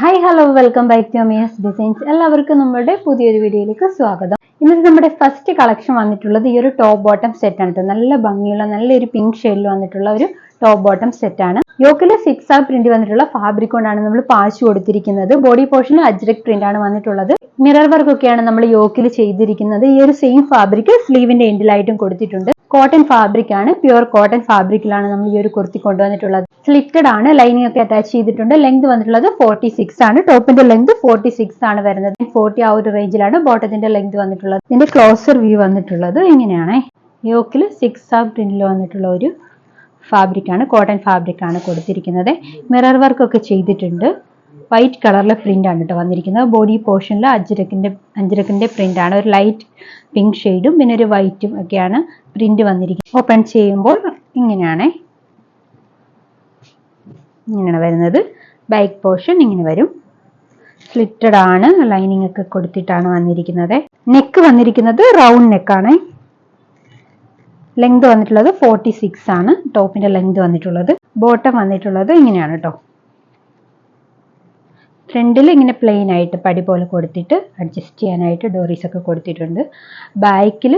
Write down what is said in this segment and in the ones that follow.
Hi hello welcome back to Miyas designs എല്ലാവർക്കും നമ്മുടെ പുതിയൊരു വീഡിയോയിലേക്ക് സ്വാഗതം ഇന്ന് നമ്മുടെ ഫസ്റ്റ് കളക്ഷൻ വന്നിട്ടുള്ളത് ഈ ഒരു ടോപ്പ് ബോട്ടം സെറ്റ് ആണ്. നല്ല ഭംഗിയുള്ള നല്ലൊരു പിങ്ക് ഷെയ്ഡിൽ വന്നിട്ടുള്ള ഒരു ടോപ്പ് ബോട്ടം സെറ്റ് ആണ്. യോക്കിലെ സിക്സ് ആ പ്രിന്റ് വന്നിട്ടുള്ള ഫാബ്രിക് കൊണ്ടാണ് നമ്മൾ പാച്ച് കൊടുത്തിരിക്കുന്നത്. ബോഡി പോർഷൻ അജ്രക് പ്രിന്റ് ആണ് വന്നിട്ടുള്ളത്. മിറർ വർക്ക് ഒക്കെയാണ് നമ്മൾ യോക്കിൽ ചെയ്തിരിക്കുന്നത്. ഈ ഒരു സെയിം ഫാബ്രിക് സ്ലീവിന്റെ എൻഡിലായിട്ടും കൊടുത്തിട്ടുണ്ട്. കോട്ടൺ ഫാബ്രിക് ആണ്. പ്യുവർ കോട്ടൺ ഫാബ്രിക്കിലാണ് നമ്മൾ ഈ ഒരു കുർത്തി കൊണ്ടുവന്നിട്ടുള്ളത്. സ്ലിറ്റഡ് ആണ്. ലൈനിങ് ഒക്കെ അറ്റാച്ച് ചെയ്തിട്ടുണ്ട്. ലെങ്ത് വന്നിട്ടുള്ളത് ഫോർട്ടി സിക്സ് ആണ്. ടോപ്പിന്റെ ലെങ്ത് ഫോർട്ടി സിക്സ് ആണ് വരുന്നത്. ഫോർട്ടി ആ ഒരു റേഞ്ചിലാണ് ബോട്ടത്തിന്റെ ലെങ്ത് വന്നിട്ടുള്ളത്. ഇതിന്റെ ക്ലോസർ വ്യൂ വന്നിട്ടുള്ളത് ഇങ്ങനെയാണ്. യോക്കിൽ സിക്സ് ആ പ്രിന്റിൽ വന്നിട്ടുള്ള ഒരു ഫാബ്രിക് ആണ് കോട്ടൺ ഫാബ്രിക് ആണ് കൊടുത്തിരിക്കുന്നത്. മിറർ വർക്ക് ഒക്കെ ചെയ്തിട്ടുണ്ട്. വൈറ്റ് കളറിലെ പ്രിന്റ് ആണ് കേട്ടോ വന്നിരിക്കുന്നത്. ബോഡി പോർഷനിൽ അജ്രക്കിന്റെ അജ്രക്കിന്റെ പ്രിന്റ് ആണ്. ഒരു ലൈറ്റ് പിങ്ക് ഷെയ്ഡും പിന്നെ ഒരു വൈറ്റും ഒക്കെയാണ് പ്രിന്റ് വന്നിരിക്കുന്നത്. ഓപ്പൺ ചെയ്യുമ്പോൾ ഇങ്ങനെയാണ്. ഇങ്ങനെ വരുന്നത്. ബാക്ക് പോർഷൻ ഇങ്ങനെ വരും. സ്ലിറ്റഡ് ആണ് ലൈനിങ് ഒക്കെ കൊടുത്തിട്ടാണ് വന്നിരിക്കുന്നത്. നെക്ക് വന്നിരിക്കുന്നത് റൗണ്ട് നെക്കാണ് ലെങ്ത് വന്നിട്ടുള്ളത് ഫോർട്ടി സിക്സ് ആണ്. ടോപ്പിന്റെ ലെങ്ത് വന്നിട്ടുള്ളത്. ബോട്ടം വന്നിട്ടുള്ളത് ഇങ്ങനെയാണ് കേട്ടോ ഫ്രണ്ടിൽ ഇങ്ങനെ പ്ലെയിൻ ആയിട്ട് പടി പോലെ കൊടുത്തിട്ട് അഡ്ജസ്റ്റ് ചെയ്യാനായിട്ട് ഡോറീസ് ഒക്കെ കൊടുത്തിട്ടുണ്ട്. ബാക്കിൽ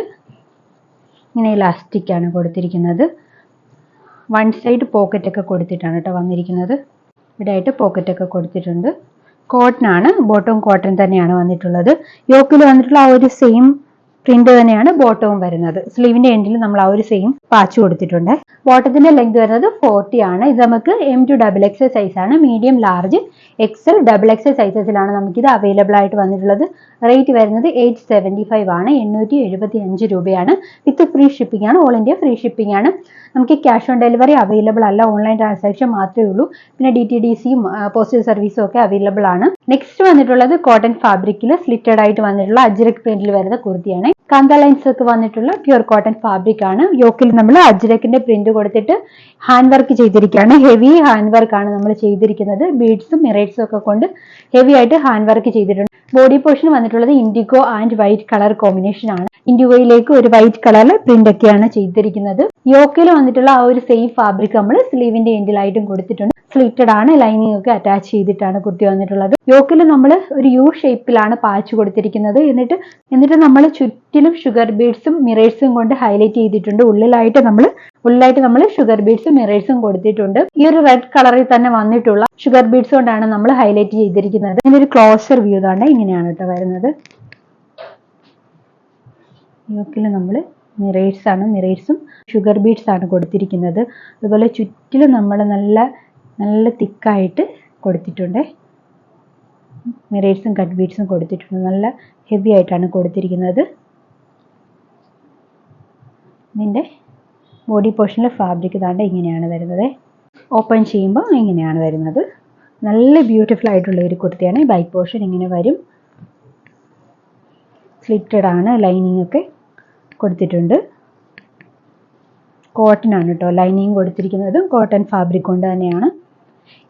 ഇങ്ങനെ ഇലാസ്റ്റിക് ആണ് കൊടുത്തിരിക്കുന്നത്. വൺ സൈഡ് പോക്കറ്റ് ഒക്കെ കൊടുത്തിട്ടാണ് കേട്ടോ വന്നിരിക്കുന്നത്. ഇവിടെ ആയിട്ട് പോക്കറ്റ് ഒക്കെ കൊടുത്തിട്ടുണ്ട്. കോട്ടൺ ആണ്. ബോട്ടം കോട്ടൺ തന്നെയാണ് വന്നിട്ടുള്ളത്. യോക്കിൽ വന്നിട്ടുള്ള ആ ഒരു സെയിം പ്രിന്റ് തന്നെയാണ് ബോട്ടവും വരുന്നത്. സ്ലീവിന്റെ എൻഡിൽ നമ്മൾ ആ ഒരു സെയിം പാച്ച് കൊടുത്തിട്ടുണ്ട്. ബോട്ടത്തിന്റെ ലെങ്ത് വരുന്നത് ഫോർട്ടി ആണ്. ഇത് നമുക്ക് M to double X size ആണ്. Medium large XL double X സൈസസിലാണ് നമുക്കിത് അവൈലബിൾ ആയിട്ട് വന്നിട്ടുള്ളത്. റേറ്റ് വരുന്നത് എയ്റ്റ് സെവന്റി ഫൈവ് ആണ്. എണ്ണൂറ്റി എഴുപത്തി അഞ്ച് രൂപയാണ്. വിത്ത് ഫ്രീ ഷിപ്പിംഗ് ആണ്. ഓൾ ഇന്ത്യ ഫ്രീ ഷിപ്പിംഗ് ആണ്. നമുക്ക് ക്യാഷ് ഓൺ ഡെലിവറി അവൈലബിൾ അല്ല ഓൺലൈൻ ട്രാൻസാക്ഷൻ മാത്രമേ ഉള്ളൂ. പിന്നെ ഡി ടി ഡി സിയും പോസ്റ്റൽ സർവീസും ഒക്കെ അവൈലബിൾ ആണ്. നെക്സ്റ്റ് വന്നിട്ടുള്ളത് കോട്ടൺ ഫാബ്രിക്കിൽ സ്ലിറ്റഡ് ആയിട്ട് വന്നിട്ടുള്ള അജ്രക് പ്രിന്റിൽ വരുന്ന കുർത്തിയാണ്. കാന്ത ലൈൻസ് ഒക്കെ വന്നിട്ടുള്ള പ്യുർ കോട്ടൺ ഫാബ്രിക് ആണ്. യോക്കിൽ നമ്മൾ അജ്രക്കിന്റെ പ്രിന്റ് കൊടുത്തിട്ട് ഹാൻഡ് വർക്ക് ചെയ്തിരിക്കുകയാണ്. ഹെവി ഹാൻഡ് വർക്ക് ആണ് നമ്മൾ ചെയ്തിരിക്കുന്നത്. ബീഡ്സും മിറേറ്റ്സും ഒക്കെ കൊണ്ട് ഹെവി ആയിട്ട് ഹാൻഡ് വർക്ക് ചെയ്തിട്ടുണ്ട്. ബോഡി പോർഷൻ വന്നിട്ടുള്ളത് indigo and white colour combination ആണ്. ഇൻഡിഗോയിലേക്ക് ഒരു വൈറ്റ് കളറിൽ പ്രിന്റ് ഒക്കെയാണ് ചെയ്തിരിക്കുന്നത്. യോക്കിൽ വന്നിട്ടുള്ള ആ ഒരു സെയിം ഫാബ്രിക് നമ്മൾ സ്ലീവിന്റെ എൻഡിലായിട്ടും കൊടുത്തിട്ടുണ്ട്. സ്ലിറ്റഡ് ആണ് ലൈനിങ് ഒക്കെ അറ്റാച്ച് ചെയ്തിട്ടാണ് കുർത്തി വന്നിട്ടുള്ളത്. യോക്കിൽ നമ്മൾ ഒരു യു ഷേപ്പിലാണ് പാച്ച് കൊടുത്തിരിക്കുന്നത്. എന്നിട്ട് എന്നിട്ട് നമ്മൾ ചുറ്റിലും ഷുഗർ ബീഡ്സും മിറേഴ്സും കൊണ്ട് ഹൈലൈറ്റ് ചെയ്തിട്ടുണ്ട്. ഉള്ളിലായിട്ട് നമ്മൾ ഉള്ളിലായിട്ട് നമ്മൾ ഷുഗർ ബീഡ്സും മിറേഴ്സും കൊടുത്തിട്ടുണ്ട്. ഈ ഒരു റെഡ് കളറിൽ തന്നെ വന്നിട്ടുള്ള ഷുഗർ ബീഡ്സ് കൊണ്ടാണ് നമ്മൾ ഹൈലൈറ്റ് ചെയ്തിരിക്കുന്നത്. ഇതിന്റെ ഒരു ക്ലോസർ വ്യൂ തന്നെ ഇങ്ങനെയാണ് കേട്ടോ വരുന്നത്. യോക്കിൽ നമ്മൾ മിറേഴ്സ് ആണ് മിറേഴ്സും ഷുഗർ ബീഡ്സ് ആണ് കൊടുത്തിരിക്കുന്നത്. അതുപോലെ ചുറ്റിലും നമ്മൾ നല്ല നല്ല തിക്കായിട്ട് കൊടുത്തിട്ടുണ്ട്. മിറേഴ്സും കട്ട് ബീഡ്സും കൊടുത്തിട്ടുണ്ട്. നല്ല ഹെവി ആയിട്ടാണ് കൊടുത്തിരിക്കുന്നത്. ഇതിന്റെ ബോഡി പോർഷനിലെ ഫാബ്രിക് താണ്ട് ഇങ്ങനെയാണ് വരുന്നത്. ഓപ്പൺ ചെയ്യുമ്പോൾ ഇങ്ങനെയാണ് വരുന്നത്. നല്ല ബ്യൂട്ടിഫുൾ ആയിട്ടുള്ള ഒരു കുർത്തിയാണ്. ബൈക്ക് പോർഷൻ ഇങ്ങനെ വരും. സ്ലിറ്റഡ് ആണ് ലൈനിങ് ഒക്കെ. കൊടുത്തിട്ടുണ്ട്. കോട്ടൺ ആണ് കേട്ടോ ലൈനിങ് കൊടുത്തിരിക്കുന്നതും കോട്ടൺ ഫാബ്രിക് കൊണ്ട് തന്നെയാണ്.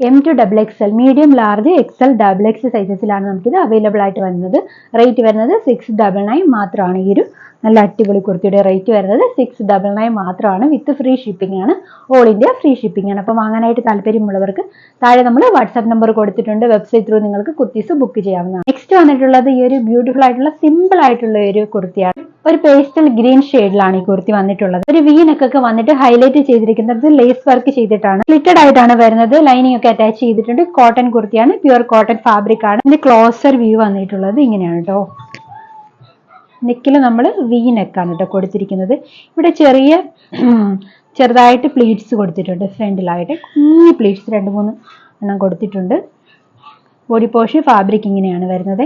M to double X L medium large X L double X സൈസസിലാണ് നമുക്കിത് അവൈലബിൾ ആയിട്ട് വരുന്നത്. റേറ്റ് വരുന്നത് സിക്സ് ഡബിൾ നയൻ മാത്രമാണ് ഈ ഒരു നല്ല അടിപൊളി കുർത്തിയുടെ റേറ്റ് വരുന്നത് സിക്സ് ഡബിൾ നയൻ മാത്രമാണ്. വിത്ത് ഫ്രീ ഷിപ്പിംഗ് ആണ്. ഓൾ ഇന്ത്യ ഫ്രീ ഷിപ്പിംഗ് ആണ്. അപ്പോൾ വാങ്ങാനായിട്ട് താല്പര്യമുള്ളവർക്ക് താഴെ നമ്മൾ വാട്സാപ്പ് നമ്പർ കൊടുത്തിട്ടുണ്ട്. വെബ്സൈറ്റ് ത്രൂ നിങ്ങൾക്ക് കുർത്തീസ് ബുക്ക് ചെയ്യാവുന്നതാണ്. നെക്സ്റ്റ് വന്നിട്ടുള്ളത് ഈ ഒരു ബ്യൂട്ടിഫുൾ ആയിട്ടുള്ള സിമ്പിൾ ആയിട്ടുള്ള ഒരു കുർത്തിയാണ്. ഒരു പേസ്റ്റൽ ഗ്രീൻ ഷെയ്ഡിലാണ് ഈ കുർത്തി വന്നിട്ടുള്ളത്. ഒരു വി നെക്കൊക്കെ വന്നിട്ട് ഹൈലൈറ്റ് ചെയ്തിരിക്കുന്നത് ലേസ് വർക്ക് ചെയ്തിട്ടാണ്. സ്ലിറ്റഡ് ആയിട്ടാണ് വരുന്നത്. ലൈനിങ് ഒക്കെ അറ്റാച്ച് ചെയ്തിട്ടുണ്ട്. കോട്ടൺ കുർത്തിയാണ്. പ്യുവർ കോട്ടൺ ഫാബ്രിക് ആണ്. ഇതിന്റെ ക്ലോസർ വ്യൂ വന്നിട്ടുള്ളത് ഇങ്ങനെയാണ് കേട്ടോ നെക്കിൽ നമ്മൾ വി നെക്കാണ് കേട്ടോ കൊടുത്തിരിക്കുന്നത്. ഇവിടെ ചെറിയ ചെറുതായിട്ട് പ്ലീറ്റ്സ് കൊടുത്തിട്ടുണ്ട്. ഫ്രണ്ടിലായിട്ട് കുഞ്ഞു പ്ലീറ്റ്സ് രണ്ട് മൂന്ന് എണ്ണം കൊടുത്തിട്ടുണ്ട്. ബോഡി പോഷൻ ഫാബ്രിക് ഇങ്ങനെയാണ് വരുന്നത്.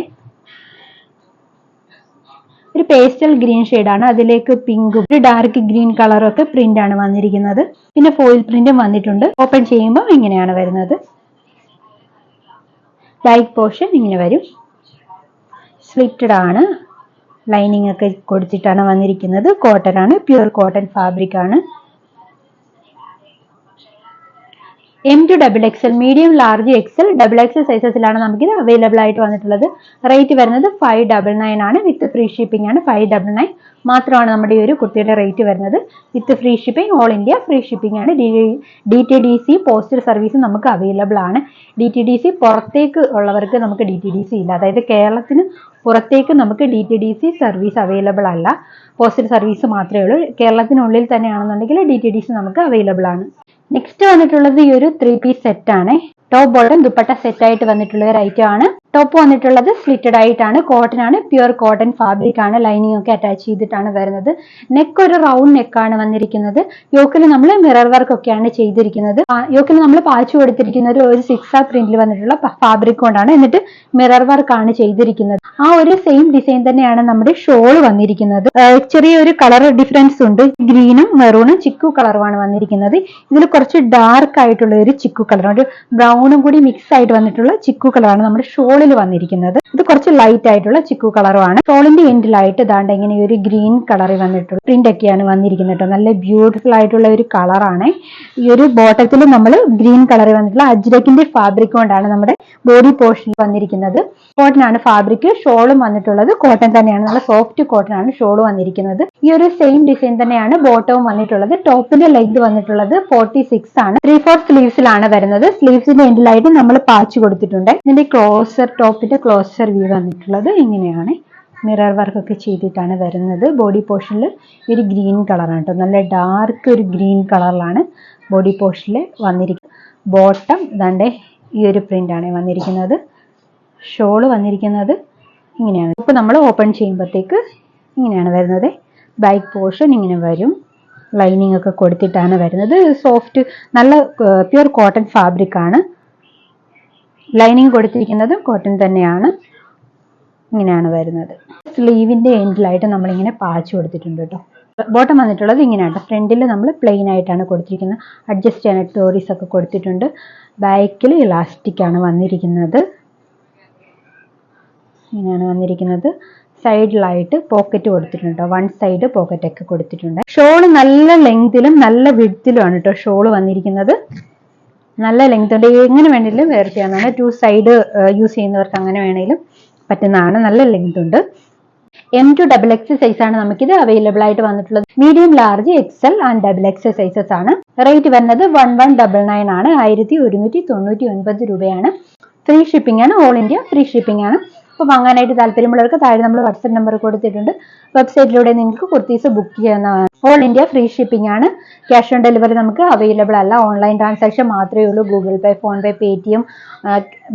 ഒരു പേസ്റ്റൽ ഗ്രീൻ ആണ്. അതിലേക്ക് പിങ്കും ഒരു ഡാർക്ക് ഗ്രീൻ കളറും ഒക്കെ പ്രിന്റ് ആണ് വന്നിരിക്കുന്നത്. പിന്നെ ഫോയിൽ പ്രിന്റും വന്നിട്ടുണ്ട്. ഓപ്പൺ ചെയ്യുമ്പോൾ ഇങ്ങനെയാണ് വരുന്നത്. ബാക്ക് പോർഷൻ ഇങ്ങനെ വരും. സ്ലിറ്റഡ് ആണ്. ലൈനിങ് ഒക്കെ കൊടുത്തിട്ടാണ് വന്നിരിക്കുന്നത്. കോട്ടൺ ആണ്. പ്യുർ കോട്ടൺ ഫാബ്രിക് ആണ്. M to double X L medium large X L double X XL സൈസസിലാണ് നമുക്കിത് അവൈലബിൾ ആയിട്ട് വന്നിട്ടുള്ളത്. റേറ്റ് വരുന്നത് ഫൈവ് ഡബിൾ നയൻ ആണ്. വിത്ത് ഫ്രീ ഷിപ്പിംഗ് ആണ് ഫൈവ് ഡബിൾ നയൻ മാത്രമാണ് നമ്മുടെ ഈ ഒരു കുർത്തിയുടെ റേറ്റ് വരുന്നത്. With free shipping all India free shipping ആണ്. D T D C postal service നമുക്ക് അവൈലബിൾ ആണ്. ഡി ടി ഡി സി പുറത്തേക്ക് ഉള്ളവർക്ക് നമുക്ക് ഡി ടി ഡി സി ഇല്ല. അതായത് കേരളത്തിന് പുറത്തേക്ക് നമുക്ക് D T D C service available അല്ല. പോസ്റ്റൽ സർവീസ് മാത്രമേ ഉള്ളൂ. കേരളത്തിനുള്ളിൽ തന്നെയാണെന്നുണ്ടെങ്കിൽ ഡി ടി ഡി സി നമുക്ക് അവൈലബിൾ ആണ്. നെക്സ്റ്റ് വന്നിട്ടുള്ളത് ഈ ഒരു ത്രീ പീസ് സെറ്റ് ആണ്. ടോപ്പ് ബോട്ടം ദുപ്പട്ട സെറ്റ് ആയിട്ട് വന്നിട്ടുള്ള ഒരു ഐറ്റം ആണ്. ടോപ്പ് വന്നിട്ടുള്ളത് സ്ലിറ്റഡ് ആയിട്ടാണ്. കോട്ടൺ ആണ്. പ്യുർ കോട്ടൺ ഫാബ്രിക് ആണ്. ലൈനിങ് ഒക്കെ അറ്റാച്ച് ചെയ്തിട്ടാണ് വരുന്നത്. നെക്ക് ഒരു റൗണ്ട് നെക്കാണ് വന്നിരിക്കുന്നത്. യോക്കിൽ നമ്മൾ മിറർ വർക്ക് ഒക്കെയാണ് ചെയ്തിരിക്കുന്നത്. യോക്കിൽ നമ്മൾ പാച്ച് കൊടുത്തിരിക്കുന്ന ഒരു സിക്സ് ആ പ്രിന്റിൽ വന്നിട്ടുള്ള ഫാബ്രിക് കൊണ്ടാണ് എന്നിട്ട് മിറർ വർക്ക് ആണ് ചെയ്തിരിക്കുന്നത്. ആ ഒരു സെയിം ഡിസൈൻ തന്നെയാണ് നമ്മുടെ ഷോൾ വന്നിരിക്കുന്നത്. ചെറിയൊരു കളർ ഡിഫറൻസ് ഉണ്ട്. ഗ്രീനും മെറൂണും ചിക്കു കളറുമാണ് വന്നിരിക്കുന്നത്. ഇതിൽ കുറച്ച് ഡാർക്ക് ആയിട്ടുള്ള ഒരു ചിക്കു കളർ ഒരു ബ്രൗണും കൂടി മിക്സ് ആയിട്ട് വന്നിട്ടുള്ള ചിക്കു കളറാണ് നമ്മുടെ ഷോളിൽ വന്നിരിക്കുന്നത്. ഇത് കുറച്ച് ലൈറ്റ് ആയിട്ടുള്ള ചിക്കു കളറുമാണ് ഷോളിന്റെ എൻഡിലായിട്ട് ഇതാണ്ട് ഇങ്ങനെ ഒരു ഗ്രീൻ കളറിൽ വന്നിട്ടുള്ള പ്രിന്റ് ഒക്കെയാണ് വന്നിരിക്കുന്നത് കേട്ടോ നല്ല ബ്യൂട്ടിഫുൾ ആയിട്ടുള്ള ഒരു കളറാണ് ഈ ഒരു ബോട്ടത്തിൽ നമ്മൾ ഗ്രീൻ കളറിൽ വന്നിട്ടുള്ള അജ്രക്കിന്റെ ഫാബ്രിക് കൊണ്ടാണ് നമ്മുടെ ബോഡി പോർഷനിൽ വന്നിരിക്കുന്നത്. കോട്ടൺ ആണ് ഫാബ്രിക് ഷോളും വന്നിട്ടുള്ളത്. കോട്ടൺ തന്നെയാണ് നല്ല സോഫ്റ്റ് കോട്ടൺ ആണ് ഷോൾ വന്നിരിക്കുന്നത്. ഈ ഒരു സെയിം ഡിസൈൻ തന്നെയാണ് ബോട്ടവും വന്നിട്ടുള്ളത്. ടോപ്പിന്റെ ലെങ്ത് വന്നിട്ടുള്ളത് ഫോർട്ടി സിക്സ് ആണ്. ത്രീ ഫോർ സ്ലീവ്സിലാണ് വരുന്നത്. സ്ലീവ്സിന്റെ എൻഡിലായിട്ട് നമ്മൾ പാച്ച് കൊടുത്തിട്ടുണ്ട്. ഇതിന്റെ ടോപ്പിന്റെ ക്ലോസർ വ്യൂ വന്നിട്ടുള്ളത് ഇങ്ങനെയാണ്. മിറർ വർക്കൊക്കെ ചെയ്തിട്ടാണ് വരുന്നത്. ബോഡി പോർഷനിൽ ഒരു ഗ്രീൻ കളറാണ് കേട്ടോ നല്ല ഡാർക്ക് ഒരു ഗ്രീൻ കളറിലാണ് ബോഡി പോർഷനിൽ വന്നിരിക്കുന്നത്. ബോട്ടം ഇതാണ്ട് ഈ ഒരു പ്രിന്റാണ് വന്നിരിക്കുന്നത്. ഷോൾ വന്നിരിക്കുന്നത് ഇങ്ങനെയാണ്. ഇപ്പോൾ നമ്മൾ ഓപ്പൺ ചെയ്യുമ്പോഴത്തേക്ക് ഇങ്ങനെയാണ് വരുന്നത്. ബാക്ക് പോർഷൻ ഇങ്ങനെ വരും. ലൈനിങ് ഒക്കെ കൊടുത്തിട്ടാണ് വരുന്നത്. സോഫ്റ്റ് നല്ല പ്യുർ കോട്ടൺ ഫാബ്രിക് ആണ്. ലൈനിങ് കൊടുത്തിരിക്കുന്നതും കോട്ടൺ തന്നെയാണ്. ഇങ്ങനെയാണ് വരുന്നത്. സ്ലീവിന്റെ എൻഡിലായിട്ട് നമ്മളിങ്ങനെ പാച്ച് കൊടുത്തിട്ടുണ്ട് കേട്ടോ. ബോട്ടം വന്നിട്ടുള്ളത് ഇങ്ങനെയാണ് ഫ്രണ്ടിൽ നമ്മൾ പ്ലെയിൻ ആയിട്ടാണ് കൊടുത്തിരിക്കുന്നത്. അഡ്ജസ്റ്റ് ചെയ്യാനായിട്ട് ഡോറീസ് ഒക്കെ കൊടുത്തിട്ടുണ്ട്. ബാക്കിൽ ഇലാസ്റ്റിക് ആണ് വന്നിരിക്കുന്നത്. ഇങ്ങനെയാണ് വന്നിരിക്കുന്നത്. സൈഡിലായിട്ട് പോക്കറ്റ് കൊടുത്തിട്ടുണ്ട് വൺ സൈഡ് പോക്കറ്റ് ഒക്കെ കൊടുത്തിട്ടുണ്ട്. ഷോൾ നല്ല ലെങ്തിലും നല്ല വിഡ്ത്തിലുമാണ് കേട്ടോ ഷോൾ വന്നിരിക്കുന്നത്. നല്ല ലെങ്ത് ഉണ്ട്. എങ്ങനെ വേണമെങ്കിലും വെയർ ചെയ്യാവുന്നതാണ് ടു സൈഡ് യൂസ് ചെയ്യുന്നവർക്ക് അങ്ങനെ വേണമെങ്കിലും പറ്റുന്നതാണ്. നല്ല ലെങ്ത് ഉണ്ട്. M to double X size ആണ് നമുക്കിത് അവൈലബിൾ ആയിട്ട് വന്നിട്ടുള്ളത്. Medium large XL and double X sizes ആണ്. റേറ്റ് വരുന്നത് വൺ വൺ ഡബിൾ നയൻ ആണ്. ആയിരത്തി ഒരുന്നൂറ്റി തൊണ്ണൂറ്റി ഒൻപത് രൂപയാണ്. ഫ്രീ ഷിപ്പിംഗ് ആണ്. ഓൾ ഇന്ത്യ ഫ്രീ ഷിപ്പിംഗ് ആണ്. അപ്പോൾ വാങ്ങാനായിട്ട് താല്പര്യമുള്ളവർക്ക് താഴെ നമ്മൾ വാട്സപ്പ് നമ്പർ കൊടുത്തിട്ടുണ്ട്. വെബ്സൈറ്റിലൂടെ നിങ്ങൾക്ക് കുർത്തീസ് ബുക്ക് ചെയ്യാവുന്നതാണ്. ഓൾ ഇന്ത്യ ഫ്രീ ഷിപ്പിംഗ് ആണ്. ക്യാഷ് ഓൺ ഡെലിവറി നമുക്ക് അവൈലബിൾ അല്ല. ഓൺലൈൻ ട്രാൻസാക്ഷൻ മാത്രമേ ഉള്ളൂ. Google Pay PhonePe Paytm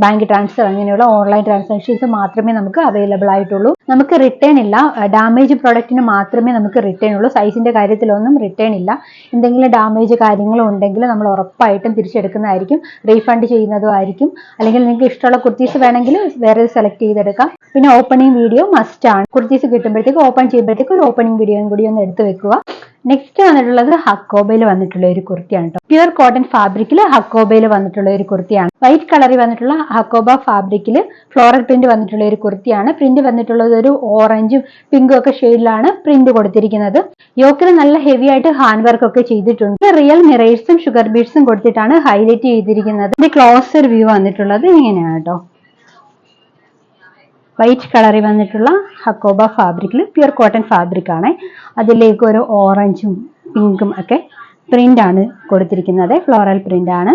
bank transfer അങ്ങനെയുള്ള ഓൺലൈൻ ട്രാൻസാക്ഷൻസ് മാത്രമേ നമുക്ക് അവൈലബിൾ ആയിട്ടുള്ളൂ. നമുക്ക് റിട്ടേൺ ഇല്ല. ഡാമേജ് പ്രോഡക്റ്റിന് മാത്രമേ നമുക്ക് റിട്ടേൺ ഉള്ളൂ. സൈസിന്റെ കാര്യത്തിലൊന്നും റിട്ടേൺ ഇല്ല. എന്തെങ്കിലും ഡാമേജ് കാര്യങ്ങളോ ഉണ്ടെങ്കിൽ നമ്മൾ ഉറപ്പായിട്ടും തിരിച്ചെടുക്കുന്നതായിരിക്കും. റീഫണ്ട് ചെയ്യുന്നതും ആയിരിക്കും. അല്ലെങ്കിൽ നിങ്ങൾക്ക് ഇഷ്ടമുള്ള കുർത്തീസ് വേണമെങ്കിൽ വേറെ സെലക്ട് ചെയ്തെടുക്കാം. പിന്നെ ഓപ്പണിംഗ് വീഡിയോ മസ്റ്റ് ആണ്. കുർത്തീസ് കിട്ടുമ്പോഴത്തേക്ക് ഓപ്പൺ ചെയ്യുമ്പോഴത്തേക്ക് ഒരു ഓപ്പണിംഗ് വീഡിയോയും കൂടി ഒന്ന് എടുത്ത് വെക്കുക. നെക്സ്റ്റ് വന്നിട്ടുള്ളത് ഹക്കോബയിൽ വന്നിട്ടുള്ള ഒരു കുർത്തിയാണ് കേട്ടോ പ്യുർ കോട്ടൺ ഫാബ്രിക്കിൽ ഹക്കോബയിൽ വന്നിട്ടുള്ള ഒരു കുർത്തിയാണ്. വൈറ്റ് കളറിൽ വന്നിട്ടുള്ള ഹക്കോബ ഫാബ്രിക്കിൽ ഫ്ലോറൽ പ്രിന്റ് വന്നിട്ടുള്ള ഒരു കുർത്തിയാണ്. പ്രിന്റ് വന്നിട്ടുള്ളത് ഒരു ഓറഞ്ചും പിങ്കും ഒക്കെ ഷെയ്ഡിലാണ് പ്രിന്റ് കൊടുത്തിരിക്കുന്നത്. യോക്കിൽ നല്ല ഹെവി ആയിട്ട് ഹാൻഡ് വർക്ക് ഒക്കെ ചെയ്തിട്ടുണ്ട്. റിയൽ മിറേഴ്സും ഷുഗർ ബീഡ്സും കൊടുത്തിട്ടാണ് ഹൈലൈറ്റ് ചെയ്തിരിക്കുന്നത്. ക്ലോസർ വ്യൂ വന്നിട്ടുള്ളത് ഇങ്ങനെയാണ് കേട്ടോ വൈറ്റ് കളറിൽ വന്നിട്ടുള്ള ഹക്കോബ ഫാബ്രിക്കിൽ പ്യുർ കോട്ടൺ ഫാബ്രിക് ആണ്. അതിലേക്ക് ഒരു ഓറഞ്ചും പിങ്കും ഒക്കെ പ്രിന്റ് ആണ് കൊടുത്തിരിക്കുന്നത്. ഫ്ലോറൽ പ്രിന്റ് ആണ്.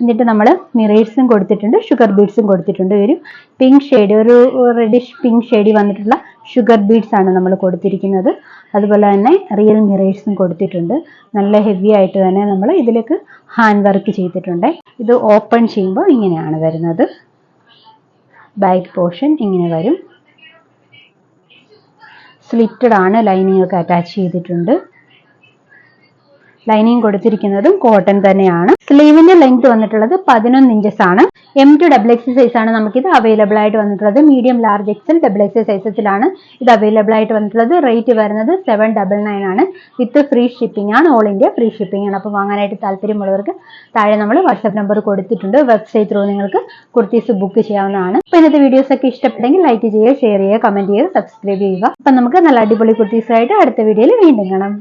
എന്നിട്ട് നമ്മൾ മിറേഴ്സും കൊടുത്തിട്ടുണ്ട് ഷുഗർ ബീഡ്സും കൊടുത്തിട്ടുണ്ട്. ഒരു പിങ്ക് ഷെയ്ഡ് ഒരു റെഡിഷ് പിങ്ക് ഷെയ്ഡിൽ വന്നിട്ടുള്ള ഷുഗർ ബീഡ്സ് ആണ് നമ്മൾ കൊടുത്തിരിക്കുന്നത്. അതുപോലെ തന്നെ റിയൽ മിറേഴ്സും കൊടുത്തിട്ടുണ്ട്. നല്ല ഹെവി ആയിട്ട് തന്നെ നമ്മൾ ഇതിലേക്ക് ഹാൻഡ് വർക്ക് ചെയ്തിട്ടുണ്ട്. ഇത് ഓപ്പൺ ചെയ്യുമ്പോൾ ഇങ്ങനെയാണ് വരുന്നത്. ബാക്ക് പോർഷൻ ഇങ്ങനെ വരും. സ്ലിറ്റഡ് ആണ് ലൈനിങ് ഒക്കെ അറ്റാച്ച് ചെയ്തിട്ടുണ്ട്. ലൈനിങ് കൊടുത്തിരിക്കുന്നതും കോട്ടൺ തന്നെയാണ്. സ്ലീവിന്റെ ലെങ്ത് വന്നിട്ടുള്ളത് പതിനൊന്ന് ഇഞ്ചസ് ആണ്. M to double X size ആണ് നമുക്കിത് അവൈലബിൾ ആയിട്ട് വന്നിട്ടുള്ളത്. Medium large XL double X സൈസസിലാണ് ഇത് അവൈലബിൾ ആയിട്ട് വന്നിട്ടുള്ളത്. റേറ്റ് വരുന്നത് സെവൻ ഡബിൾ നയൻ ആണ്. വിത്ത് ഫ്രീ ഷിപ്പിംഗ് ആണ്. ഓൾ ഇന്ത്യ ഫ്രീ ഷിപ്പിംഗ് ആണ്. അപ്പോൾ വാങ്ങാനായിട്ട് താല്പര്യമുള്ളവർക്ക് താഴെ നമ്മൾ വാട്സ്ആപ്പ് നമ്പർ കൊടുത്തിട്ടുണ്ട്. വെബ്സൈറ്റ് ത്രൂ നിങ്ങൾക്ക് കുർത്തീസ് ബുക്ക് ചെയ്യാവുന്നതാണ്. അപ്പോൾ ഇന്നത്തെ വീഡിയോസ് ഒക്കെ ഇഷ്ടപ്പെട്ടെങ്കിൽ ലൈക്ക് ചെയ്യുക ഷെയർ ചെയ്യുക കമന്റ് ചെയ്യുക സബ്സ്ക്രൈബ് ചെയ്യുക. അപ്പം നമുക്ക് നല്ല അടിപൊളി കുർത്തീസായിട്ട് അടുത്ത വീഡിയോയിൽ വീണ്ടും കാണാം.